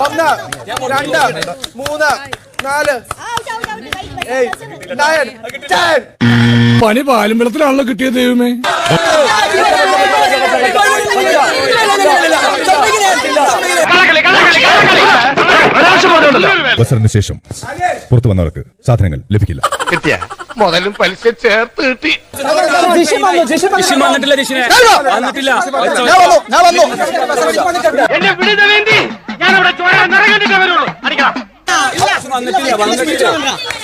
ഒന്ന് രണ്ട് മൂന്ന് നാല് പണി പാലും വെള്ളത്തിലാണല്ലോ കിട്ടിയത് ദൈവമേ ബസറിന് ശേഷം പുറത്തു വന്നവർക്ക് സാധനങ്ങൾ ലഭിക്കില്ല. കിട്ടിയ? മുതലും പലിശ ചേർത്ത് കിട്ടി. വന്നിട്ടില്ല വന്നിട്ടില്ല. ഞാൻ വന്നു? ഞാൻ വന്നു? എന്നെ വിടുന്ന വേണ്ടി ഞാൻ അവിടെ ചോര നിറകണ്ടിട്ട് വരുള്ളൂ. അടിക്കണം വന്നിട്ടില്ല വന്നിട്ടില്ല.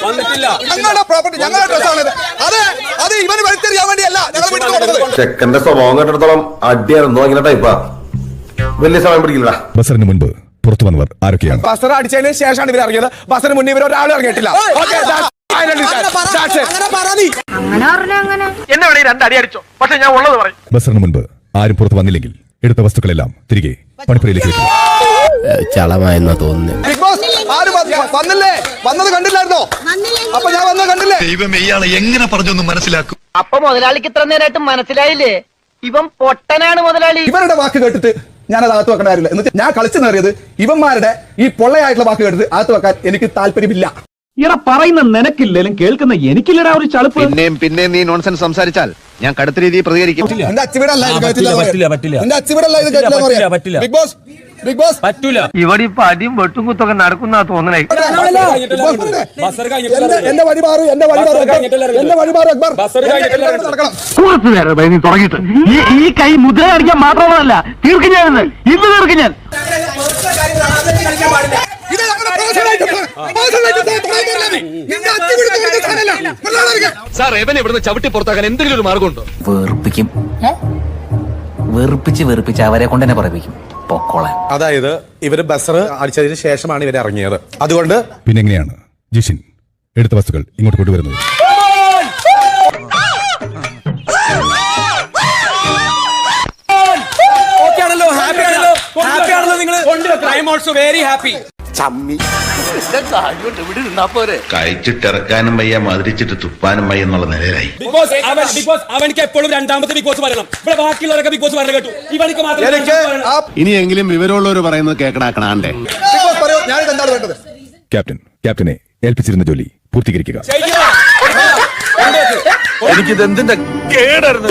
വന്നിട്ടില്ല. ഞങ്ങളുടെ പ്രോപ്പർട്ടി ഞങ്ങളുടെ ഡ്രസ്സാണിത് അത് അത് ഇവന് വലിച്ചെറിയാൻ വേണ്ടിയല്ല ഞങ്ങൾ വീട്ടിൽ കൊണ്ടുവന്നത്. ചെക്കന്റെ സ്വഭാവം കേട്ടിടത്തോളം അടിയാണെന്നോ ഇങ്ങനെ ടൈപ്പാ വലിയ സമയം പിടിക്കില്ല ബസറിന് മുൻപ് പുറത്തു വന്നവർ ആരൊക്കെയാണ്? ബസർ അടിച്ചതിന് ശേഷമാണ് ഇവർ ഇറങ്ങിയത്. ബസറിന് മുന്നേ ഇവർ ഒരാളും ഇറങ്ങിയിട്ടില്ല. Okay, that's finally that. അങ്ങനെ പറഞ്ഞ അങ്ങനെ. എന്നെ വേണേ രണ്ടടി അടിച്ചോ. പക്ഷെ ഞാൻ ഉള്ളത് പറയും. ബസറിന് മുൻപ് ആരും പുറത്തു വന്നില്ലെങ്കിൽ എടുത്ത വസ്തുക്കളെല്ലാം തിരികെ പണിപ്പുരയിലേക്ക് വെക്കും. ചളമായെന്നാ തോന്നുന്നു. ബിഗ് ബോസ് ആരും വന്നില്ലേ? വന്നത് കണ്ടില്ലായിരുന്നോ? അപ്പൊ ഞാൻ വന്നത് കണ്ടില്ലേ? ദൈവം ഇയാളെ എങ്ങനെ പറഞ്ഞൊന്നും മനസ്സിലാക്കും? അപ്പൊ മുതലാളിക്ക് ഇത്ര നേരമായിട്ട് മനസ്സിലായില്ലേ? ഇവൻ പൊട്ടനാണ് മുതലാളി. ഇവരുടെ വാക്ക് കേട്ടിട്ട് ഞാൻ അത് അകത്ത് വെക്കേണ്ട കാര്യമില്ല. എന്ന് ഞാൻ കളിച്ചു നേറിയത് ഇവന്മാരുടെ ഈ പൊള്ളയായിട്ടുള്ള വാക്ക് കേട്ടത് അകത്ത് വെക്കാൻ എനിക്ക് താല്പര്യമില്ല. ഇറ പറയുന്ന നിനക്കില്ലേലും കേൾക്കുന്ന എനിക്കില്ലടാ ഒരു ചളുപ്പ്. പിന്നെയും പിന്നെയും നീ നോൺസെൻസ് സംസാരിച്ചാൽ ഞാൻ കടുത്ത രീതിയിൽ പ്രതികരിക്കും. എന്റെ അച്ചുവിടല്ല ഇത് കേട്ടില്ല പറ്റില്ല, എന്ന് പറയാം. പറ്റില്ല, പറ്റില്ല. എന്റെ അച്ചുവിടല്ല ഇത് കേട്ടില്ല എന്ന് പറയാം. ബിഗ് ബോസ് ബിഗ് ബോസ് പറ്റൂല. ഇവിടെ ഇപ്പൊ അടിയും വെട്ടും കുത്തൊക്കെ നടക്കുന്ന തോന്നണേ. എന്റെ- വഴി മാറും വഴി മാറും വഴി മാറും അക്ബർ കുറച്ചു നേരം നീ തുടങ്ങിയിട്ട്. ഈ കൈ മുദ്ര കാണിക്കാൻ മാത്രമല്ല തീർക്കും ഞാൻ ഇന്ന്. ഇന്ന് തീർക്കും ഞാൻ. ഇത്. സാർ ഇവിടുന്ന് ചവിട്ടി പുറത്താക്കാൻ എന്തെങ്കിലും ഒരു മാർഗമുണ്ടോ? വെറുപ്പിക്കും. വെറുപ്പിച്ച് വെറുപ്പിച്ച് അവരെ കൊണ്ട് തന്നെ പറയിപ്പിക്കും. പൊക്കോളാൻ അതായത് ഇവർ ബസർ അടിച്ചതിന് ശേഷമാണ് ഇവർ ഇറങ്ങിയത്. അതുകൊണ്ട് പിന്നെ എങ്ങനെയാണ് ജിഷിൻ എടുത്ത വസ്തുക്കൾ ഇങ്ങോട്ട് കൊണ്ടുവരുന്നത്. ഓക്കെ ആണല്ലോ ഹാപ്പി ആണല്ലോ. ഹാപ്പി ആണല്ലോ. നിങ്ങൾ I am also very happy കഴിച്ചിട്ടിറക്കാനും വയ്യ മധുരിച്ചിട്ട് തുപ്പാനും വയ്യ എന്നുള്ള നിലയിലായി. ബിഗ് ബോസ് അവൻ ബിഗ് ബോസ് അവനിക്ക് എപ്പോഴും രണ്ടാമത്തെ ബിഗ് ബോസ് പറയണം ഇവിടെ ബാക്കിയുള്ളവരൊക്കെ ബിഗ് ബോസ് പറഞ്ഞു കേട്ടു. ഇവനിക്ക് മാത്രം എനിക്ക് ആ ഇനിയെങ്കിലും വിവരമുള്ളവർ പറയുന്നത് കേൾക്കണാക്കണാണ്ടേ ബിഗ് ബോസ് പറയൂ ഞാനിത് എന്താണ് വേണ്ടത്? ക്യാപ്റ്റൻ ക്യാപ്റ്റനെ ഏൽപ്പിച്ചിരുന്ന ജോലി പൂർത്തീകരിക്കുക. ചെയ്യണം. എനിക്കിത് എന്തിന്റെ കേടായിരുന്നു